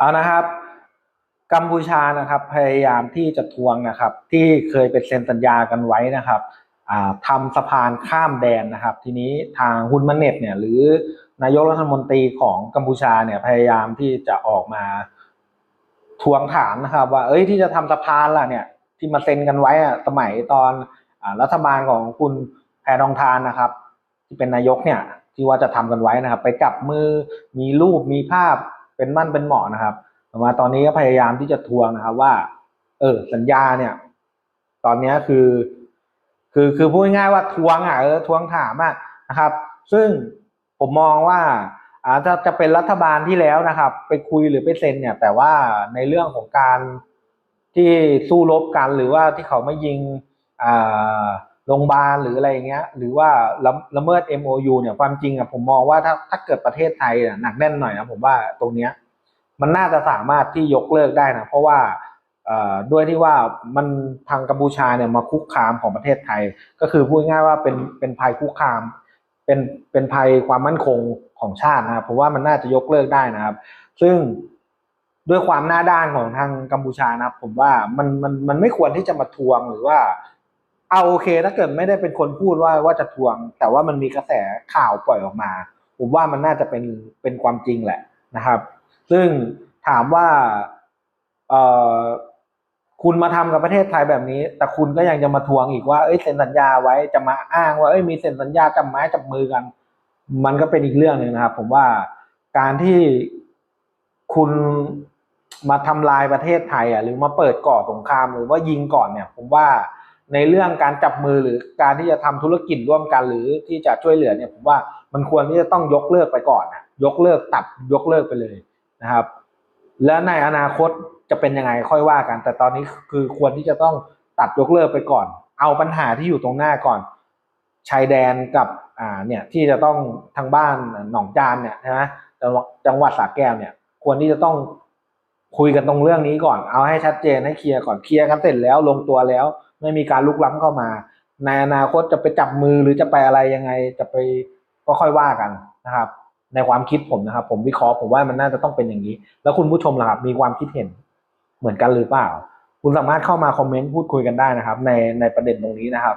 เอานะครับ กัมพูชานะครับ พยายามที่จะทวงนะครับ ที่เคยเป็นเซ็นสัญญากันไว้นะครับทำสะพานข้ามแดนนะครับ ทีนี้ทางฮุนมันเน็ตเนี่ยหรือนายกรัฐมนตรีของกัมพูชาเนี่ยพยายามที่จะออกมาทวงถามนะครับ ว่าเอ้ยที่จะทำสะพานล่ะเนี่ย ที่มาเซ็นกันไว้อะสมัยตอนอรัฐบาลของคุณแพรทองทานนะครับ ที่เป็นนายกเนี่ยที่ว่าจะทำกันไว้นะครับ ไปจับมือมีรูปมีภาพ เป็นมั่นเป็นเหมาะนะครับแต่ว่าตอนนี้ก็พยายามที่จะทวงนะครับว่า เออ สัญญาเนี่ย ตอนนี้คือ คือคือพูดง่ายๆว่าทวงอะเออทวงถามอะนะครับ ซึ่งผมมองว่าอาจจะจะเป็นรัฐบาลที่แล้วนะครับ ไปคุยหรือไปเซ็นเนี่ย แต่ว่าในเรื่องของการที่สู้รบกันหรือว่าที่เขาไม่ยิงอ่า โรงพยาบาลหรืออะไรอย่างเงี้ย หรือว่าละละเมิด MOU เนี่ยความจริงอะผมมองว่าถ้าถ้าเกิดประเทศไทยอะหนักแน่นหน่อยนะผมว่าตรงเนี้ยมันน่าจะสามารถที่ยกเลิกได้นะเพราะว่าด้วยที่ว่ามันทางกัมพูชาเนี่ยมาคุกคามของประเทศไทย ก็คือพูดง่ายว่าเป็นเป็นภัยคุกคาม เป็นเป็นภัยความมั่นคงของชาตินะครับผมว่ามันน่าจะยกเลิกได้นะครับ ซึ่งด้วยความหน้าด้านของทางกัมพูชานะครับ ผมว่ามันมันมันไม่ควรที่จะมาทวงหรือว่า เอาโอเค ถ้าเกิดไม่ได้เป็นคนพูดว่าว่าจะทวง แต่ว่ามันมีกระแสข่าวปล่อยออกมา ผมว่ามันน่าจะเป็นเป็นความจริงแหละนะครับ ซึ่งถามว่าเออคุณมาทำกับประเทศไทยแบบนี้ แต่คุณก็ยังจะมาทวงอีกว่าเอ้ยเซ็นสัญญาไว้จะมาอ้างว่าเอ้ยมีเซ็นสัญญาจับไม้จับมือกัน มันก็เป็นอีกเรื่องหนึ่งนะครับ ผมว่าการที่คุณมาทำลายประเทศไทยอะหรือมาเปิดก่อสงครามหรือว่ายิงก่อนเนี่ย ผมว่า ในเรื่องการจับมือหรือการที่จะทำธุรกิจร่วมกันหรือที่จะช่วยเหลือเนี่ยผมว่ามันควรที่จะต้องยกเลิกไปก่อนนะยกเลิกตัดยกเลิกไปเลยนะครับ แล้วในอนาคตจะเป็นยังไงค่อยว่ากัน แต่ตอนนี้คือควรที่จะต้องตัดยกเลิกไปก่อน เอาปัญหาที่อยู่ตรงหน้าก่อน ชายแดนกับอ่าเนี่ยที่จะต้องทางบ้านหนองจานเนี่ยใช่ไหมจังหวัดจังหวัดสระแก้วเนี่ยควรที่จะต้อง คุยกันตรงเรื่องนี้ก่อน เอาให้ชัดเจนให้เคลียร์ก่อนเคลียร์กันเสร็จแล้วลงตัวแล้ว ไม่มีการลุกล้ำเข้ามา ในอนาคตจะไปจับมือหรือจะไปอะไรยังไงจะไปก็ค่อยว่ากันนะครับ ในความคิดผมนะครับ ผมวิเคราะห์ผมว่ามันน่าจะต้องเป็นอย่างนี้ แล้วคุณผู้ชมล่ะครับมีความคิดเห็นเหมือนกันหรือเปล่า คุณสามารถเข้ามาคอมเมนต์พูดคุยกันได้นะครับ ในในประเด็นตรงนี้นะครับ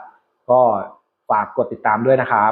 ก็ฝากกดติดตามด้วยนะครับ